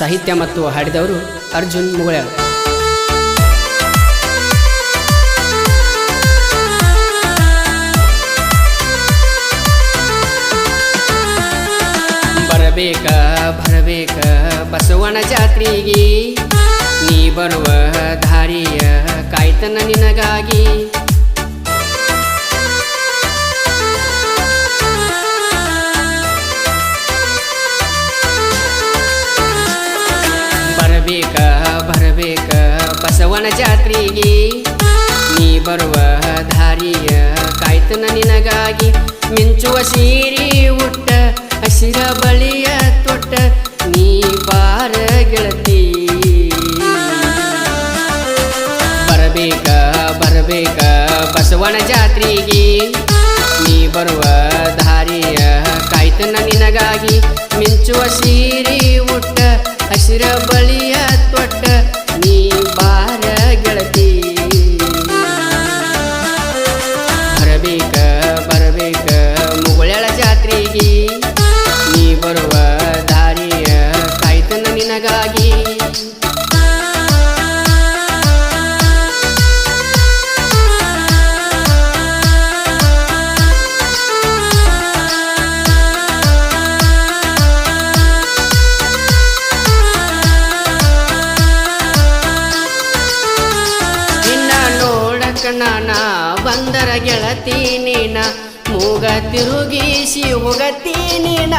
ಸಾಹಿತ್ಯ ಮತ್ತು ಹಾಡಿದವರು ಅರ್ಜುನ್ ಮುಗಳ ಬರಬೇಕ ಬರಬೇಕ ಬಸವನ ಜಾತ್ರೆಗೆ. ನೀ ಬರುವ ದಾರಿಯ ಕಾಯ್ತನ ನಿನಗಾಗಿ. ಬರಬೇಕ ಬರಬೇಕ. ಬಸವನ ಜಾತ್ರೆಗೆ ನೀ ಬರುವ ದಾರಿಯ ಕಾಯ್ತನ ನಿನಗಾಗಿ ಮಿಂಚುವ ಸೀರಿ ಉಟ್ಟ, ಹಸಿರ ಬಳಿಯ ತೊಟ್ಟ ನೀ ಬಾರ ಗೆಳತಿ. ಬರಬೇಕ ಬರಬೇಕ, ಬಸವನ ಜಾತ್ರೆಗೆ ನೀ ಬರುವ ದಾರಿಯ ಕಾಯ್ತನ ನಿನಗಾಗಿ ಮಿಂಚುವ ಸೀರಿ ಉಟ್ಟ ಹಸಿರ ಬಳಿಯ ತೊಟ್ಟ ನೀ ಬಾರ ಗೆಳತಿ. ಬಂದರ ಗೆಳತಿ ನೀನ, ಮೂಗ ತಿರುಗಿಸಿ ಹೋಗತಿ ನೀನ.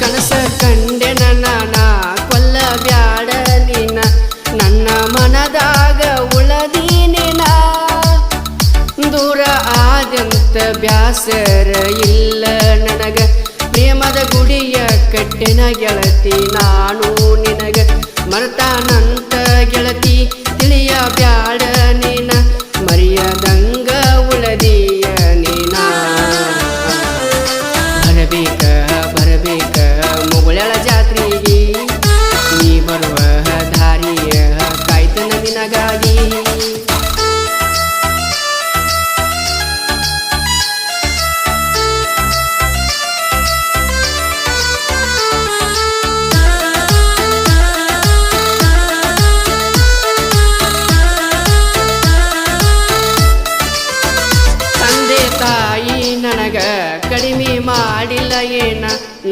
ಕನಸ ಕಂಡೆ ನನ್ನ ಕೊಲ್ಲ ಬ್ಯಾಡ ನೀನ. ನನ್ನ ಮನದಾಗ ಉಳದಿ ನೀನ. ದೂರ ಆದಂತ ಬ್ಯಾಸರ ಇಲ್ಲ ನನಗ. ಪ್ರೇಮದ ಗುಡಿಯ ಕಟ್ಟಿನ ಗೆಳತಿ ನಾನು ನಿನಗ. ಮರ್ತಾನಂತ ಗೆಳತಿ, ತಿಳಿಯ ಬ್ಯಾಡ ಜಾತ್ರೆಗೆ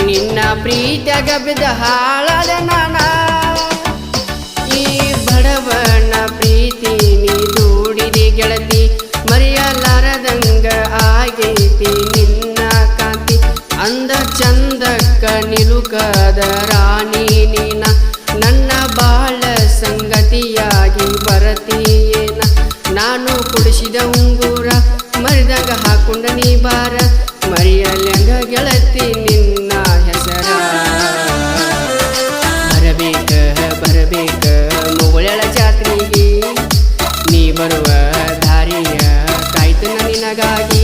ನಿನ್ನ ಪ್ರೀತಿಯಾಗ ಬಿದ್ದ ಹಾಳದ ನಾನ. ಈ ಬಡವನ ಪ್ರೀತಿ ನೀ ದೂಡಿದಿ ಗೆಳತಿ, ಮರೆಯಲಾರದಂಗ ಆಗೈತಿ ನಿನ್ನ ಕಾಂತಿ. ಅಂದ ಚಂದಕ್ಕ ನಿಲುಕದ ರಾಣಿ ನೀನ, ನನ್ನ ಬಾಳ ಸಂಗತಿಯಾಗಿ ಬರತೀಯೇನ? ನಾನು ಕುಡಿಸಿದ ಉಂಗೂರ ಮರಿದಾಗ ಹಾಕೊಂಡ ನೀ ಬಾರ, ಮರಿಯಲ್ಯಂಗ ಗೆಳತಿ ನಿನ್ನ ಬರುವ ದಾರಿಯ ಕಾಯ್ತನ ನಿನಗಾಗಿ.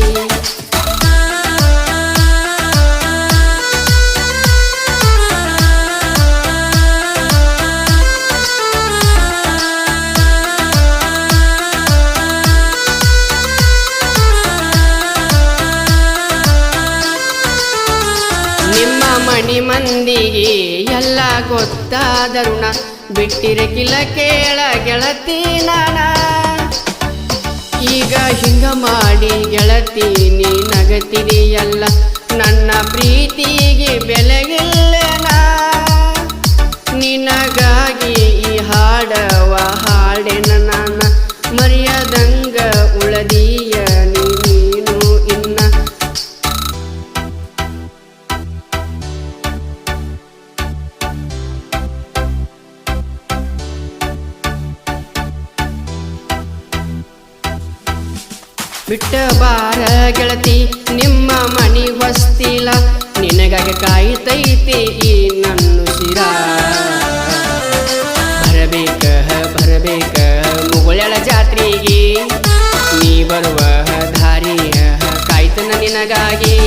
ನಿಮ್ಮ ಮಣಿ ಮಂದಿಗೆ ಎಲ್ಲ ಗೊತ್ತಾದರುಣ ಬಿಟ್ಟಿರಕಿಲ್ಲ ಕೇಳ ಗೆಳತಿ ನಾನ. ಈಗ ಹಿಂಗ ಮಾಡಿ ಗೆಳತಿ ನೀ ನಗತಿದೆಯಲ್ಲ. ನನ್ನ ಪ್ರೀತಿಗೆ ಬೆಲೆಗಿಲ್ಲನ ಬಿಟ್ಟ ಬಾರ ಗೆಳತಿ, ನಿಮ್ಮ ಮನಿ ಹೊಸ್ತಿಲ್ಲ ನಿನಗಾಗಿ ಕಾಯ್ತೈತಿ ಈ ನನ್ನ ಶಿರ. ಬರಬೇಕ ಬರಬೇಕ ಮುಗುಳಳ ಜಾತ್ರೆಗೆ. ನೀ ಬರುವ ದಾರಿಯ ಕಾಯ್ತನ ನಿನಗಾಗಿ.